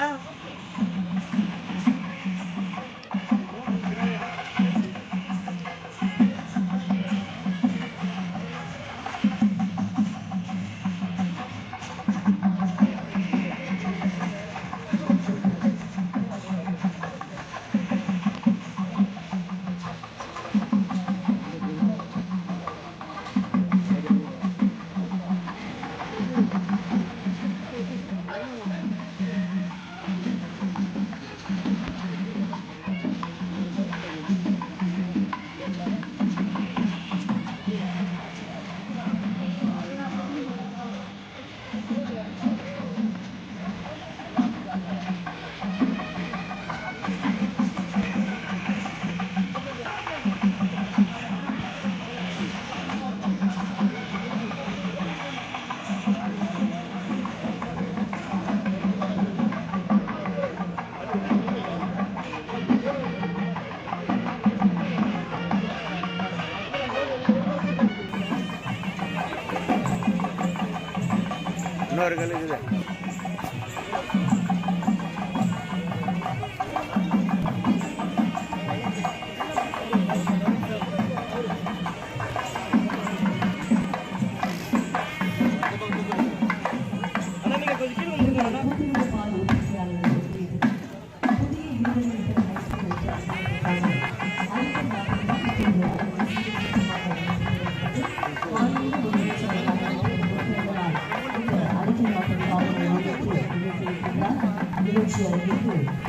know. இன்னொரு கல்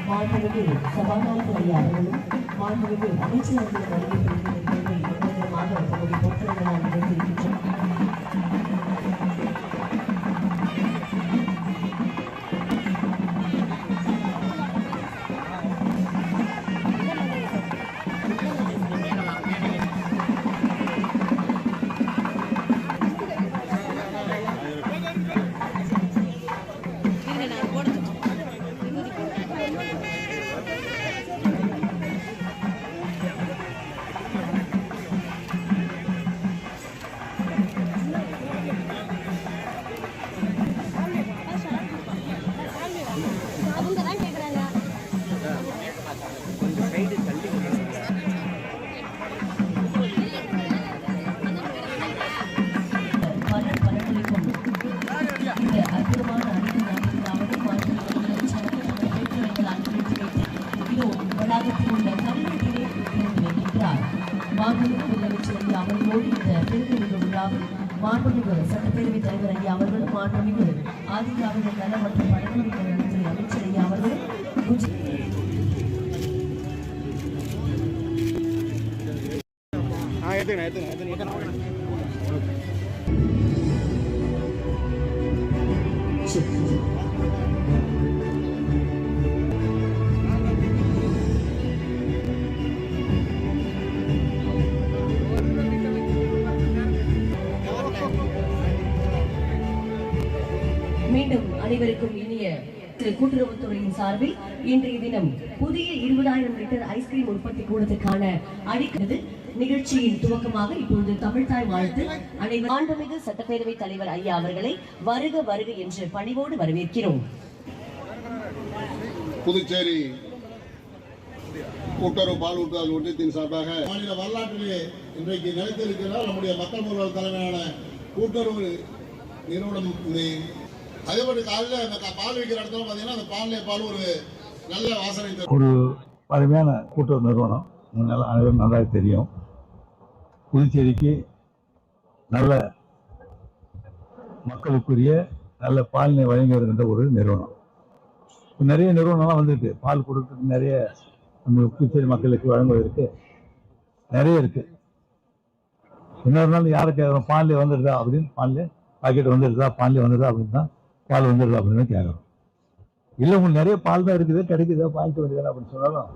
மாண்புமிகு சபாநாயகர் ஐயா அவர்களும் மாண்புமிகு அமைச்சர் அவர்கள் வருகை நிரந்தரமாக தங்களுடைய பொறுப்புகளால் நிகழ்த்தியிருக்கின்றனர் அவர்களும் மாண்புமிகு ஆதிதிராவிட நல மற்றும் பழங்குடியினர் நலத்துறை அமைச்சர் ஐயா எடுத்துக்கணும் எடுத்துக்கணும் எடுத்துக்கணும். திரு கூட்டுறவுத்துறையின் சார்பில் இன்றைய தினம் புதிய இருபதாயிரம் லிட்டர் ஐஸ்கிரீம் உற்பத்தி கூடத்திற்கான அடிக்கிறது நிகழ்ச்சியின் துவக்கமாக இப்பொழுது தமிழ்தாய் வாழ்த்து அனைவர் ஆண்டுமிகு சட்டப்பேரவை தலைவர் ஐயா அவர்களை வருக வருக என்று பணிவோடு வரவேற்கிறோம். புதுச்சேரி கூட்டுறவு பால் உற்பத்தி ஒன்றியத்தின் சார்பாக மாநில வரலாற்றிலே இன்றைக்கு நிலைத்திருக்கிறார் நம்முடைய மக்கள் முதல்வர் தலைமையான கூட்டுறவு நிறுவனம் அதே மாதிரி காலையில் அந்த பால் வைக்கிற இடத்துல பார்த்தீங்கன்னா அந்த பால் ஒரு நல்ல வாசனை ஒரு பழமையான கூட்டுறவு நிறுவனம். உங்க நல்லா அனைவரும் நல்லா தெரியும். புதுச்சேரிக்கு நல்ல மக்களுக்குரிய நல்ல பாலினை வழங்கி வருகின்ற ஒரு நிறுவனம். இப்போ நிறைய நிறுவனம்லாம் வந்திருக்கு. பால் கொடுக்கறதுக்கு நிறைய நம்ம புதுச்சேரி மக்களுக்கு வழங்குவதற்கு நிறைய இருக்கு. இன்னொரு நாள் யாரை கேட்குறோம் வந்துடுதா அப்படின்னு பால்லே பாக்கெட் வந்துடுதா பாலில் வந்துடுதா அப்படின்னு தான் பால் வந்துடுது அப்படின்னு கேட்குறோம். இல்லை உங்களுக்கு நிறைய பால் தான் இருக்குது கிடைக்குதா வாங்கிக்க வருது அப்படின்னு சொன்னாலும்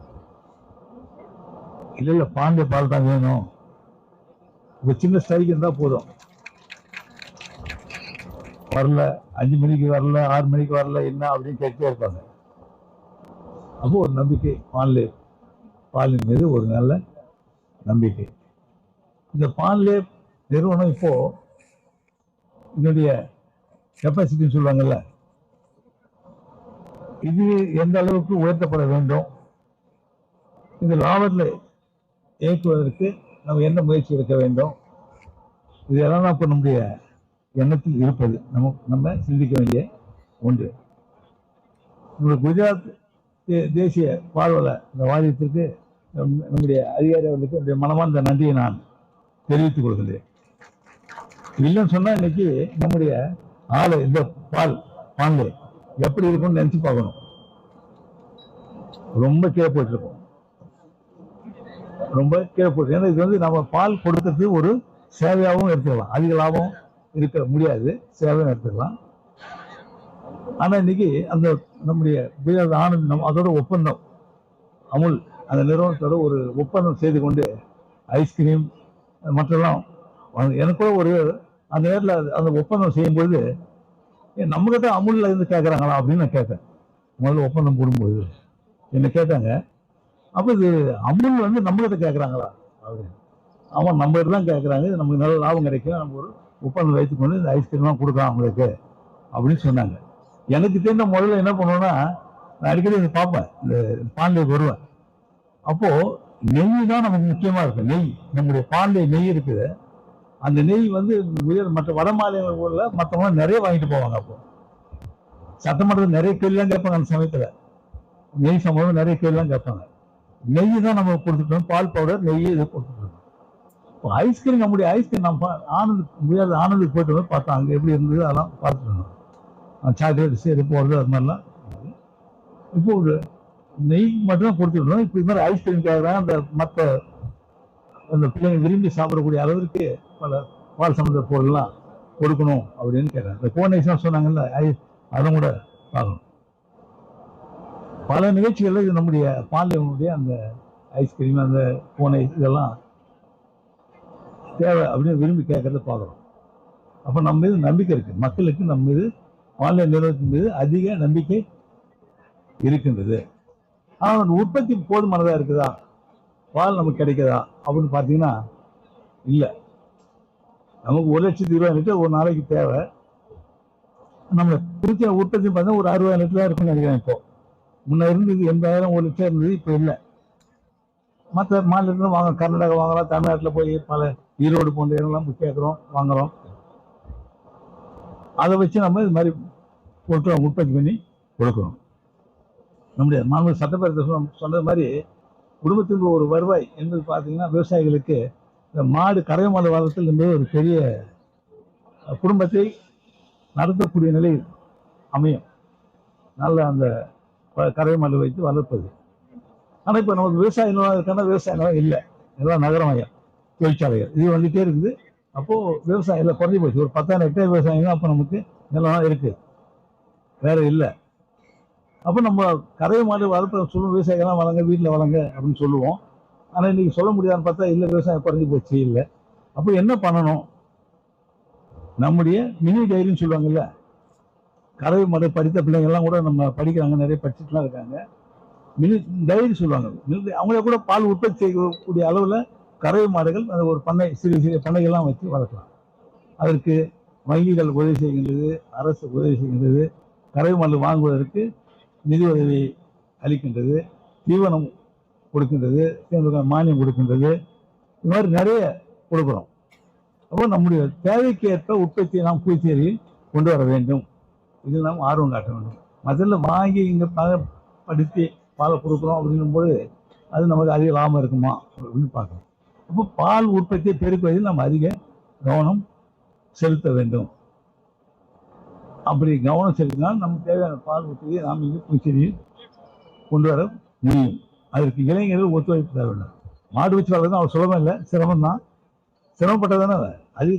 இல்லை இல்லை பாண்டிய பால் தான் வேணும். இப்போ சின்ன ஸ்ட்ரைக் இருந்தால் போதும். வரல அஞ்சு மணிக்கு வரல ஆறு மணிக்கு வரல என்ன அப்படின்னு கேட்டே இருப்பாங்க. அப்போ ஒரு நம்பிக்கை பால்லே பாலின் மீது ஒரு நல்ல நம்பிக்கை. இந்த பால்லே நிறுவனம் இப்போ இதனுடைய கெப்பாசிட்டின்னு சொல்லுவாங்கல்ல. இது எந்த அளவுக்கு உயர்த்தப்பட வேண்டும்? இந்த லாபத்தில் இயக்குவதற்கு நம்ம என்ன முயற்சி எடுக்க வேண்டும்? இதெல்லாம் இப்போ நம்முடைய எண்ணத்தில் இருப்பது. நம்ம நம்ம சிந்திக்க வேண்டிய ஒன்று. நம்முடைய குஜராத் தே- தேசிய பால்வள இந்த வாரியத்திற்கு நம்முடைய அதிகாரி அவர்களுக்கு என்னுடைய மனமார்ந்த நன்றியை நான் தெரிவித்துக் கொள்கிறேன் இல்லைன்னு சொன்னா இன்னைக்கு நம்முடைய ஆளு இந்த பால் பால் எப்படி இருக்கும்னு நினைச்சு பார்க்கணும். ரொம்ப கீழே போயிட்டு இருக்கும். ரொம்ப கீழே போயிட்டு ஏன்னா இது வந்து நம்ம பால் கொடுக்கறது ஒரு சேவையாகவும் எடுத்துக்கலாம். அதிக லாபம் இருக்க முடியாது. சேவையும் எடுத்துக்கலாம். ஆனா இன்னைக்கு அந்த நம்முடைய குஜராத் ஆனந்த் நம்ம அதோட ஒப்பந்தம் அமுல் அந்த நிறுவனத்தோட ஒரு ஒப்பந்தம் செய்து கொண்டு ஐஸ்கிரீம் மற்றெல்லாம் வாங்க- எனக்கு ஒரு அந்த நேரத்தில் அந்த ஒப்பந்தம் செய்யும்போது ஏன் நம்மகிட்ட அமுலில் இருந்து கேட்குறாங்களா அப்படின்னு நான் கேட்டேன். முதல்ல ஒப்பந்தம் போடும்போது. என்னை கேட்டாங்க அப்போ இது அமுல் வந்து நம்மகிட்ட கேட்குறாங்களா அப்படின்னு. ஆமாம் நம்மகிட்ட தான் கேட்குறாங்க இது நமக்கு நல்ல லாபம் கிடைக்கும். நம்ம ஒரு ஒப்பந்தம் வைத்துக்கொண்டு இந்த ஐஸ்கிரீம்லாம் கொடுக்கலாம் அவங்களுக்கு அப்படின்னு சொன்னாங்க. எனக்கு தெரிந்த முதல்ல என்ன பண்ணுவேன்னா நான் அடிக்கடி இதை பார்ப்பேன். இந்த பாண்டிய வருவேன் அப்போது நெய் தான் நமக்கு முக்கியமாக இருக்குது நெய் நம்முடைய பாண்டிய நெய் இருக்குது. அந்த நெய் வந்து உயர் மற்ற வட மாநிலங்களில் மற்றவங்க நிறைய வாங்கிட்டு போவாங்க அப்போ. சட்டமன்றத்தில் நிறைய கேள்விலாம் கேட்பாங்க அந்த சமயத்தில். நெய் சம்பவம் நிறைய கேள்விலாம் கேட்பாங்க. நெய் தான் நம்ம கொடுத்துட்டோம் பால் பவுடர் நெய் இது கொடுத்துட்டோம் இப்போ ஐஸ்கிரீம் நம்முடைய ஐஸ்கிரீம் நம்ம ஆனந்த் முடியாத ஆனந்துக்கு போயிட்டு வந்து பார்த்தோம் அங்கே எப்படி இருந்தது அதெல்லாம் பார்த்துட்டு இருந்தோம் சாக்லேட் சரி போகிறது அது மாதிரிலாம். இப்போ ஒரு நெய் மட்டும் தான் கொடுத்துருந்தோம் இப்போ இது மாதிரி ஐஸ்கிரீம் கேட்குறாங்க அந்த மற்ற அந்த பிள்ளைங்க விரும்பி சாப்பிடக்கூடிய அளவிற்கு பல பால் சம்மந்த பொருள்லாம் கொடுக்கணும் அப்படின்னு கேட்குறாங்க இந்த கோனேஷன் சொன்னாங்கல்ல ஐ அதுவும் கூட பார்க்கணும். பல நிகழ்ச்சிகளில் இது நம்முடைய பாண்டியனுடைய அந்த ஐஸ்கிரீம் அந்த பூனை இதெல்லாம் தேவை அப்படின்னு விரும்பி கேட்கறத பார்க்குறோம். அப்போ நம்ம மீது நம்பிக்கை இருக்கு. மக்களுக்கு நம்ம மீது பாண்டிய நிறுவனத்தின் மீது அதிக நம்பிக்கை இருக்கின்றது. ஆனால் உற்பத்தி போதுமானதாக இருக்குதா? பால் நமக்கு கிடைக்குதா? அப்படின்னு பார்த்தீங்கன்னா இல்லை. நமக்கு ஒரு லட்சத்து இருபது லிட்டர் ஒரு நாளைக்கு தேவை. நம்ம குறிச்ச உற்பத்தி பார்த்தா ஒரு அறுபதாயிரம் லிட்டர் தான் இருக்கும்னு நினைக்கிறேன் இப்போ. முன்ன இருந்தது எண்பதாயிரம் ஒரு லிட்டர் இருந்தது இப்போ இல்லை. மற்ற மாநிலத்தில் வாங்க கர்நாடகா வாங்கலாம் தமிழ்நாட்டில் போய் பல ஈரோடு போன்ற இடங்கள்லாம் கேட்குறோம் வாங்குறோம். அதை வச்சு நம்ம இது மாதிரி பொருட்களை உற்பத்தி பண்ணி கொடுக்குறோம் நம்முடைய மாநில சட்டப்பேரவை சொன்ன- சொன்னது மாதிரி குடும்பத்திற்கு ஒரு வருவாய் என்பது பார்த்தீங்கன்னா விவசாயிகளுக்கு இந்த மாடு கறவை மாடு வளர்த்தல் என்பது ஒரு பெரிய குடும்பத்தை நடத்தக்கூடிய நிலை அமையும். நல்ல அந்த ப- கறவை மாடு வைத்து வளர்ப்பது. ஆனால் இப்போ நமக்கு விவசாய நிலம் இருக்கான விவசாய நிலம் இல்லை. எல்லாம் நகரமயம் தொழிற்சாலைகள். இது வந்துட்டே இருக்குது. அப்போது விவசாயம் இல்லை குறைஞ்சி போச்சு. ஒரு பத்தாயிரம் ஹெக்டேர் விவசாயம் அப்போ நமக்கு நிலம் இருக்குது வேறு இல்லை. அப்போ நம்ம கறவை மாடு வளர்ப்பு சொல்லுவோம் விவசாயிகள்லாம் வளங்க வீட்டில் வளங்க அப்படின்னு சொல்லுவோம். ஆனால் இன்னைக்கு சொல்ல முடியாதுன்னு பார்த்தா இல்லை விவசாயம் குறைஞ்சி போச்சு இல்லை. அப்போ என்ன பண்ணணும்? நம்முடைய மினி டைரின்னு சொல்லுவாங்கல்ல கறவை மாடு படித்த பிள்ளைங்கள்லாம் கூட நம்ம படிக்கிறாங்க நிறைய படிச்சுட்டுலாம் இருக்காங்க. மினி டைரி சொல்லுவாங்க. மினி கூட பால் உற்பத்தி செய்யக்கூடிய அளவில் கறவை மாடுகள் அந்த ஒரு பண்ணை சிறிய சிறிய பண்ணைகள்லாம் வச்சு வளர்க்கலாம். அதற்கு வங்கிகள் உதவி செய்கின்றது அரசு உதவி செய்கின்றது கறவை மாடு வாங்குவதற்கு நிதி உதவி அளிக்கின்றது தீவனம் கொடுக்கின்றது தீவன மானியம் கொடுக்கின்றது. இது மாதிரி நிறைய கொடுக்குறோம். அப்போ நம்முடைய தேவைக்கு ஏற்ப உற்பத்தியை நாம் புதுச்சேரியில் கொண்டு வர வேண்டும். இதில் நாம் ஆர்வம் காட்ட வேண்டும். முதல்ல வாங்கி இங்கே படுத்தி பாலை கொடுக்குறோம் அப்படிங்கும்போது அது நமக்கு அதிக லாபம் இருக்குமா அப்படின்னு பார்க்கணும். அப்போ பால் உற்பத்தியை பெருக்குவதில் நாம் அதிக கவனம் செலுத்த வேண்டும். அப்படி கவனம் செலுத்தினால் நமக்கு தேவையான பால் உற்பத்தியை நாம் இங்கே புதுச்சேரியில் கொண்டு வர முடியும். அதற்கு இளைஞர்கள் ஒத்துழைப்பு தேவையில்லை வேண்டும். மாடு வச்சு வளர்றது அவர் சுலபம் இல்லை சிரமம் தான். சிரமப்பட்டதானே அது?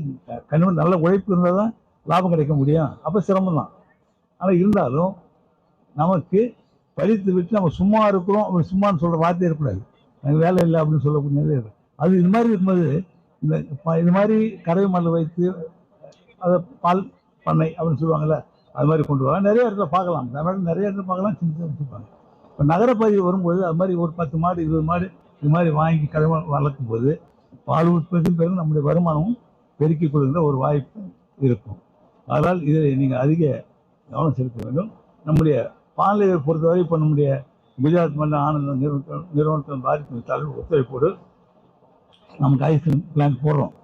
கண்டிப்பாக நல்ல உழைப்பு இருந்தால் தான் லாபம் கிடைக்க முடியும். அப்போ சிரமம் தான். ஆனால் இருந்தாலும் நமக்கு படித்து விட்டு நம்ம சும்மா இருக்கிறோம் அப்படி சும்மான்னு சொல்கிற வார்த்தை இருக்கக்கூடாது. எனக்கு வேலை இல்லை அப்படின்னு சொல்லக்கூடிய நிலை இருக்கு அது இது மாதிரி இருக்கும்போது இந்த ப- இது மாதிரி கறவை மாடு வைத்து அதை பால் பண்ணை அப்படின்னு சொல்லுவாங்கல்ல அது மாதிரி கொண்டு வரலாம் நிறைய இடத்துல பார்க்கலாம். தமிழ்நாட்டில் நிறைய இடத்துல பார்க்கலாம் சின்ன சின்ன வச்சுருப்பாங்க இப்போ நகரப்பகுதி வரும்போது அது மாதிரி ஒரு பத்து மாடு இருபது மாடு இது மாதிரி வாங்கி கடமை வளர்க்கும் போது பால் உற்பத்தி பிறகு நம்முடைய வருமானமும் பெருக்கிக் கொள்கின்ற ஒரு வாய்ப்பு இருக்கும். அதனால் இதில் நீங்கள் அதிக கவனம் செலுத்த வேண்டும். நம்முடைய பாலை பொறுத்தவரை இப்போ நம்முடைய குஜராத் மன்ற ஆனந்த நிறுவன நிறுவனத்தின் பாதிப்பு தலைவர் ஒத்துழைப்போடு நமக்கு ஐஸ்கிரீம் பிளான் போடுறோம்.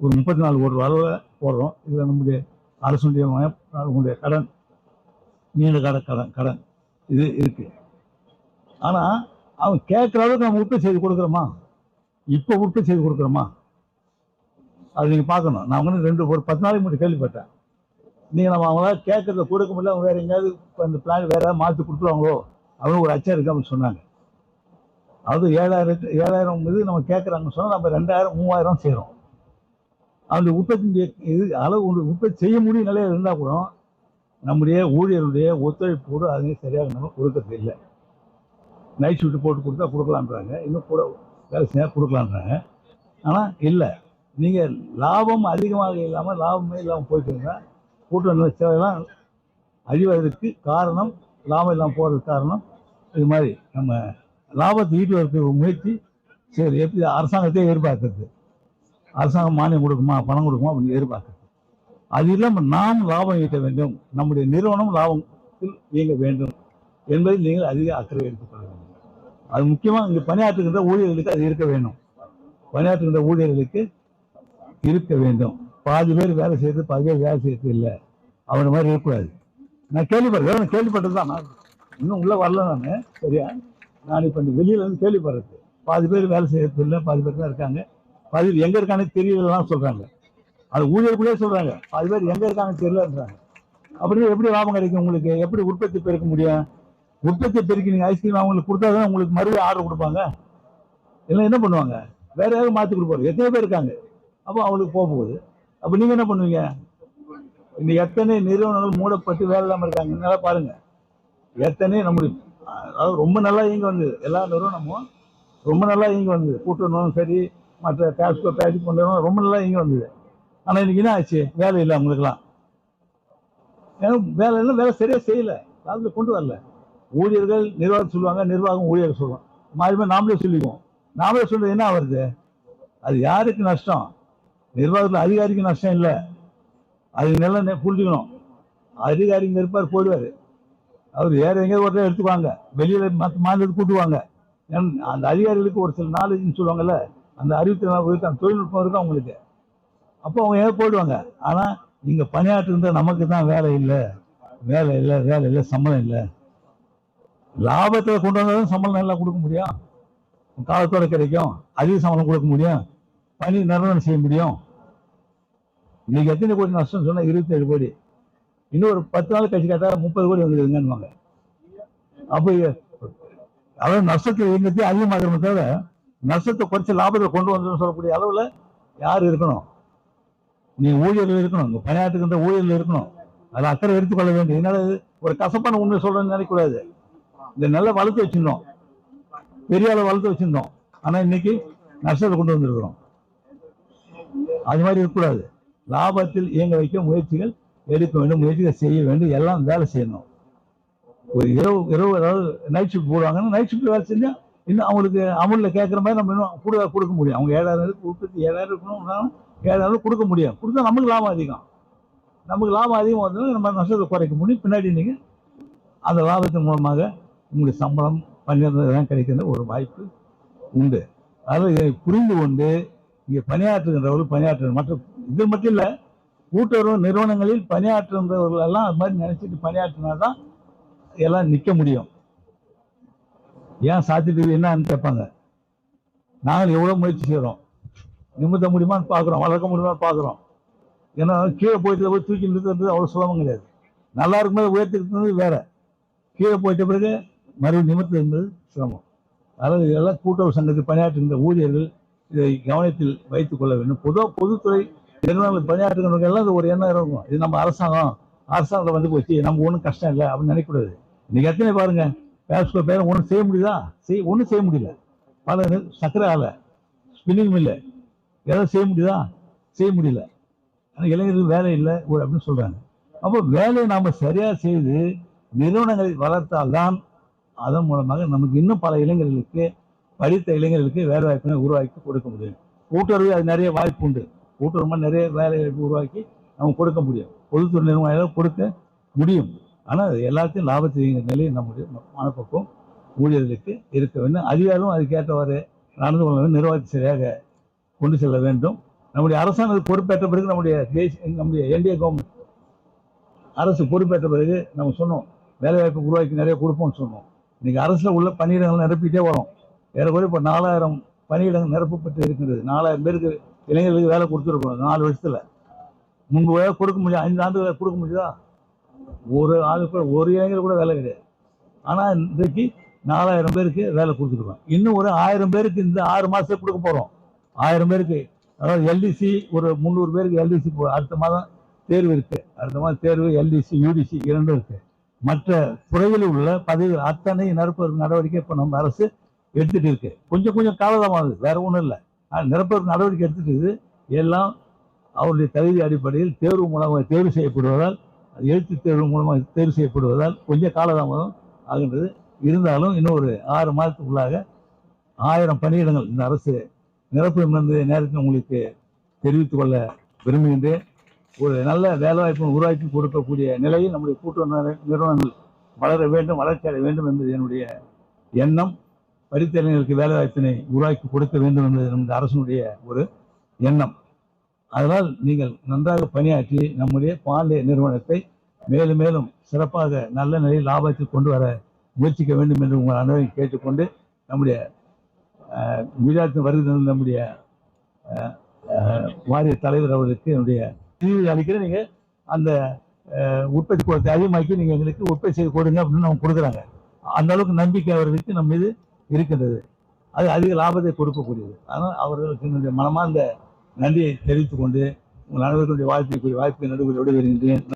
ஒரு முப்பத்தி நாலு கோடி ரூபா அளவில் போடுறோம். இதில் நம்முடைய அரசுடைய உங்களுடைய கடன் நீண்ட கால கடன் கடன். இது இருக்கு. ஆனால் அவன் கேட்குற அளவுக்கு நம்ம உற்பத்தி செய்து கொடுக்குறோமா? இப்போ உற்பத்தி செய்து கொடுக்குறோமா? அது நீங்கள் பார்க்கணும். நான் வந்து ரெண்டு ஒரு பத்து நாளைக்கு மட்டும் கேள்விப்பட்டேன். நீங்கள் நம்ம அவங்கள கேட்குறத கொடுக்க முடியல அவங்க வேறு எங்கேயாவது இப்போ அந்த பிளான் வேற ஏதாவது மாற்றி கொடுத்துருவாங்களோ அப்படின்னு ஒரு அச்சம் இருக்கு அப்படின்னு சொன்னாங்க. அது ஏழாயிரம் ஏழாயிரம் இது நம்ம கேட்குறாங்கன்னு சொன்னால் நம்ம ரெண்டாயிரம் மூவாயிரம் செய்கிறோம் அந்த உற்பத்தி இது அளவு ஒன்று உற்பத்தி செய்ய முடியும் நிலையில் இருந்தால் கூட நம்முடைய ஊழியருடைய ஒத்துழைப்போடு அதை சரியாக நம்ம கொடுக்கறது இல்லை. நைட் ஷூட்டு போட்டு கொடுத்தா கொடுக்கலான்றாங்க இன்னும் கூட வேலை செய்ய கொடுக்கலான்றாங்க ஆனால் இல்லை. நீங்கள் லாபம் அதிகமாக இல்லாமல் லாபமே இல்லாமல் போயிட்டு இருந்தால் கூட்டுறவு சேவையெல்லாம் அழிவதற்கு காரணம் லாபம் இல்லாமல் போகிறதுக்கு காரணம் இது மாதிரி நம்ம லாபத்தை ஈட்டுவதற்கு முயற்சி சரி எப்படி? அரசாங்கத்தையே எதிர்பார்க்கறது. அரசாங்கம் மானியம் கொடுக்குமா பணம் கொடுக்குமா அப்படின்னு எதிர்பார்க்குறது. அது இல்லாமல் நாம் லாபம் ஈட்ட வேண்டும். நம்முடைய நிறுவனம் லாபத்தில் இயங்க வேண்டும் என்பதில் நீங்கள் அதிக அக்கறை எடுத்துக்கொள்ள வேண்டும். அது முக்கியமாக இங்கே பணியாற்றுகின்ற ஊழியர்களுக்கு அது இருக்க வேண்டும். பணியாற்றுகின்ற ஊழியர்களுக்கு இருக்க வேண்டும். பாதி பேர் வேலை செய்யறது பாதி பேர் வேலை செய்யறது இல்லை. அவன மாதிரி இருக்கக்கூடாது. நான் கேள்விப்படுறேன் நான் கேள்விப்பட்டது தான். நான் இன்னும் உள்ளே வரல நான். சரியா? நான் இப்போ இந்த இருந்து கேள்விப்படுறது. பாதி பேர் வேலை செய்யறது இல்லை பாதி பேர் தான் இருக்காங்க. பாதி பேர் எங்க இருக்கானே தெரியலாம் சொல்றாங்க. அது ஊழியர்களே சொல்றாங்க. பாதி பேர் எங்க இருக்கான்னு தெரியலன்றாங்க. அப்படின்னு எப்படி லாபம் கிடைக்கும் உங்களுக்கு? எப்படி உற்பத்தி பெருக்க முடியும்? உற்பத்தி பெருக்கி நீங்க ஐஸ்கிரீம் அவங்களுக்கு கொடுத்தா தான் உங்களுக்கு மறுபடியும் ஆர்டர் கொடுப்பாங்க? இல்லை என்ன பண்ணுவாங்க? வேற யாரும் மாற்றி கொடுப்பாரு எத்தனை பேர் இருக்காங்க. அப்போ அவங்களுக்கு போக போகுது. அப்போ நீங்க என்ன பண்ணுவீங்க? இந்த எத்தனை நிறுவனங்கள் மூடப்பட்டு வேலை இல்லாமல் இருக்காங்க? நல்லா பாருங்க. எத்தனை நம்முடைய அதாவது ரொம்ப நல்லா இயங்கி வந்தது. எல்லா நிறுவனமும் ரொம்ப நல்லா இயங்கி வந்தது. கூட்டணும் சரி மற்ற டாஸ்கோ பேஜ் பண்ணுறதும் ரொம்ப நல்லா இங்கே வந்தது. ஆனால் இன்றைக்கி என்ன ஆச்சு? வேலை இல்லை அவங்களுக்குலாம் ஏன்னா வேலை இல்லை வேலை சரியாக செய்யல. அதில் கொண்டு வரல. ஊழியர்கள் நிர்வாகம் சொல்லுவாங்க நிர்வாகம் ஊழியர்கள் சொல்லுவோம் மாறி நாமளே சொல்லிக்குவோம். நாமளே சொல்கிறது என்ன வருது அது யாருக்கு நஷ்டம்? நிர்வாகத்தில் அதிகாரிக்கு நஷ்டம் இல்லை. அது நல்லா புரிஞ்சுக்கணும். அதிகாரிங்க இருப்பார் போயிடுவார். அவர் வேறு எங்கேயோ ஒருத்தர் எடுத்துக்குவாங்க. வெளியில் மற்ற மாநிலத்துக்கு கூட்டுவாங்க. ஏன்னா அந்த அதிகாரிகளுக்கு ஒரு சில நாலேஜ்னு சொல்லுவாங்கல்ல அந்த அறிவுத்திறன் இருக்கு அந்த தொழில்நுட்பம் இருக்கும் அவங்களுக்கு அப்போ அவங்க ஏதோ போடுவாங்க. ஆனால் நீங்கள் பணியாற்றுகின்ற நமக்கு தான் வேலை இல்லை. வேலை இல்லை வேலை இல்லை சம்பளம் இல்லை. லாபத்தில் கொண்டு வந்தாலும் சம்பளம் நல்லா கொடுக்க முடியும். காலத்தோட கிடைக்கும். அதிக சம்பளம் கொடுக்க முடியும். பணி நிறுவனம் செய்ய முடியும். இன்னைக்கு எத்தனை கோடி நஷ்டம் சொன்னால் இருபத்தேழு கோடி. இன்னும் ஒரு பத்து நாள் கழிச்சு கேட்டால் முப்பது கோடி வந்துருதுங்கன்னுவாங்க அப்போ அதாவது நஷ்டத்தில் எங்கத்தி அதிகமாக தவிர நஷ்டத்தை குறைச்சி லாபத்தை கொண்டு வந்து சொல்லக்கூடிய அளவில் யார் இருக்கணும்? நீ ஊழியர்கள் இருக்கணும். உங்க பணியாற்றுகின்ற ஊழியர்கள் இருக்கணும். அதில் அக்கறை எடுத்துக்கொள்ள வேண்டும். என்னால் இது ஒரு கசப்பான உண்மை சொல்றேன்னு நினைக்கக்கூடாது. இந்த நல்ல வளர்த்து வச்சிருந்தோம். பெரிய அளவு வளர்த்து வச்சிருந்தோம். ஆனால் இன்னைக்கு நஷ்டத்தை கொண்டு வந்திருக்கிறோம். அது மாதிரி இருக்கக்கூடாது. லாபத்தில் இயங்க வைக்க முயற்சிகள் எடுக்க வேண்டும் முயற்சிகள் செய்ய வேண்டும். எல்லாம் வேலை செய்யணும். ஒரு இரவு இரவு அதாவது நைட் ஷிஃப்ட் போடுவாங்கன்னா நைட் ஷிஃப்ட் வேலை செஞ்சால் இன்னும் அவங்களுக்கு அமுலில் கேட்குற மாதிரி நம்ம இன்னும் கூட கொடுக்க முடியும். அவங்க ஏழாயிரம் உற்பத்தி ஏழாயிரம் இருக்கணும் ஏழாயிரம் கொடுக்க முடியும் கொடுத்தா நமக்கு லாபம் அதிகம். நமக்கு லாபம் அதிகம் வந்ததுன்னா நம்ம நஷ்டத்தை குறைக்க முடியும். பின்னாடி நீங்கள் அந்த லாபத்தின் மூலமாக உங்களுக்கு சம்பளம் பணியாற்றுறதுலாம் கிடைக்கிற ஒரு வாய்ப்பு உண்டு. அதனால் இதை புரிந்து கொண்டு இங்கே பணியாற்றுகின்றவர்கள் பணியாற்ற மற்ற இது மட்டும் இல்லை கூட்டுறவு நிறுவனங்களில் பணியாற்றுகின்றவர்கள் எல்லாம் அது மாதிரி நினச்சிட்டு பணியாற்றினா தான் எல்லாம் நிற்க முடியும். ஏன் சாத்திட்டு என்னன்னு கேட்பாங்க. நாங்கள் எவ்வளோ முயற்சி செய்கிறோம். நிமித்த முடியுமான்னு பார்க்குறோம். வளர்க்க முடியுமான்னு பார்க்குறோம். ஏன்னா கீழே போயிட்டு போய் தூக்கி நிறுத்துறது அவ்வளோ சுலபம் கிடையாது. நல்லா இருக்கும்போது உயர்த்திருக்கிறது வேற. கீழே போயிட்ட பிறகு மறுபடியும் நிமித்தம் இருந்தது சிரமம். அதாவது இதெல்லாம் கூட்டுறவு சங்கத்தில் பணியாற்றுகின்ற ஊழியர்கள் இதை கவனத்தில் வைத்துக் கொள்ள வேண்டும். பொதுவாக பொதுத்துறை நிறுவனங்கள் பணியாற்றுகிறவங்க எல்லாம் ஒரு எண்ணம் இருக்கும். இது நம்ம அரசாங்கம். அரசாங்கம் வந்து போச்சு. நமக்கு ஒன்றும் கஷ்டம் இல்லை அப்படின்னு நினைக்கக்கூடாது. இன்னைக்கு எத்தனை பாருங்கள் பேஸ்கோ பேர் ஒன்றும் செய்ய முடியுதா? செய் ஒன்றும் செய்ய முடியல. பல சக்கரை ஆலை ஸ்பின்னிங் மில்லு எதாவது செய்ய முடியுதா? செய்ய முடியல. ஆனால் இளைஞர்களுக்கு வேலை இல்லை ஒரு அப்படின்னு சொல்கிறாங்க அப்போ வேலையை நாம் சரியாக செய்து நிறுவனங்களை வளர்த்தால்தான் அதன் மூலமாக நமக்கு இன்னும் பல இளைஞர்களுக்கு படித்த இளைஞர்களுக்கு வேலை வாய்ப்பினை உருவாக்கி கொடுக்க முடியும். கூட்டுறவு அது நிறைய வாய்ப்பு உண்டு. கூட்டுறவு நிறைய வேலை வாய்ப்பு உருவாக்கி நம்ம கொடுக்க முடியும். பொதுத்துறை நிறுவனம் கொடுக்க முடியும். ஆனால் அது எல்லாத்தையும் லாபத்தை நிலையை நம்முடைய மனப்பக்குவம் ஊழியர்களுக்கு இருக்க வேண்டும். அதிகாரம் அதுக்கேற்றவாறு நடந்து கொள்ள வேண்டும் நிர்வாகத்தை சரியாக கொண்டு செல்ல வேண்டும். நம்முடைய அரசாங்கம் பொறுப்பேற்ற பிறகு நம்முடைய தேசிய நம்முடைய என்டிஏ கவர்மெண்ட் அரசு பொறுப்பேற்ற பிறகு நம்ம சொன்னோம் வேலைவாய்ப்பு உருவாக்கி நிறைய கொடுப்போம்னு சொன்னோம். இன்றைக்கி அரசில் உள்ள பணியிடங்கள் நிரப்பிட்டே வரும். ஏறக்குறைய இப்போ நாலாயிரம் பணியிடங்கள் நிரப்பப்பட்டு இருக்கின்றது நாலாயிரம் பேருக்கு இளைஞர்களுக்கு வேலை கொடுத்துருக்கோம். நாலு வருஷத்தில். முன்பு வேலை கொடுக்க முடியாது ஐந்து ஆண்டுகளை கொடுக்க முடியுதா ஒரு ஆளு கூட ஒரு இளைஞர் கூட வேலை கிடையாது. ஆனால் இன்றைக்கு நாலாயிரம் பேருக்கு வேலை கொடுத்துருக்கோம் இன்னும் ஒரு ஆயிரம் பேருக்கு இந்த ஆறு மாதத்துக்கு கொடுக்க போறோம். ஆயிரம் பேருக்கு அதாவது எல்டிசி ஒரு முந்நூறு பேருக்கு எல்டிசி அடுத்த மாதம் தேர்வு இருக்கு. அடுத்த மாதம் தேர்வு எல்டிசி யூடிசி இரண்டும் இருக்குது மற்ற துறைகளில் உள்ள பதவிகள் அத்தனை நிரப்புவதற்கு நடவடிக்கை இப்போ நம்ம அரசு எடுத்துட்டு இருக்கு. கொஞ்சம் கொஞ்சம் காலதாமது வேற ஒன்றும் இல்லை. ஆனால் நிரப்புவதற்கு நடவடிக்கை எடுத்துகிட்டு இருக்குது. எல்லாம் அவருடைய தகுதி அடிப்படையில் தேர்வு மூலமாக தேர்வு செய்யப்படுவதால் எழுத்து தேர்வு மூலமாக தேர்வு செய்யப்படுவதால் கொஞ்சம் காலதாமதம் ஆகின்றது. இருந்தாலும் இன்னும் ஒரு ஆறு மாதத்துக்குள்ளாக ஆயிரம் பணியிடங்கள் இந்த அரசு நிரப்பும் என்பதை நேரத்தில் உங்களுக்கு தெரிவித்துக் கொள்ள விரும்புகின்றேன். ஒரு நல்ல வேலைவாய்ப்பு உருவாக்கி கொடுக்கக்கூடிய நிலையில் நம்முடைய கூட்டுறவு நிறுவனங்கள் வளர வேண்டும் வளர்ச்சி அடைய வேண்டும் என்பது என்னுடைய எண்ணம். படித்த இளைஞர்களுக்கு வேலைவாய்ப்பினை உருவாக்கி கொடுக்க வேண்டும் என்பது நம்முடைய அரசனுடைய ஒரு எண்ணம். அதனால் நீங்கள் நன்றாக பணியாற்றி நம்முடைய பால் நிறுவனத்தை மேலும் மேலும் சிறப்பாக நல்ல நிலையில் லாபத்தில் கொண்டு வர முயற்சிக்க வேண்டும் என்று உங்கள் அனைவரையும் கேட்டுக்கொண்டு நம்முடைய குஜராத்தில் வருகிற நம்முடைய வாரிய தலைவர் அவர்களுக்கு என்னுடைய அளிக்கிற நீங்கள் அந்த உற்பத்தி கூடத்தை அதிகமாக்கி நீங்கள் எங்களுக்கு உற்பத்தி செய்து கொடுங்க அப்படின்னு அவங்க கொடுக்குறாங்க. அந்த அளவுக்கு நம்பிக்கை அவர்களுக்கு நம்ம மீது இருக்கின்றது. அது அதிக லாபத்தை கொடுக்கக்கூடியது. ஆனால் அவர்களுக்கு என்னுடைய மனமார்ந்த நன்றியை தெரிவித்துக் கொண்டு உங்கள் அனைவர்களுடைய வாழ்க்கைக்குரிய வாய்ப்பு நடுவில் விடுகிறேன்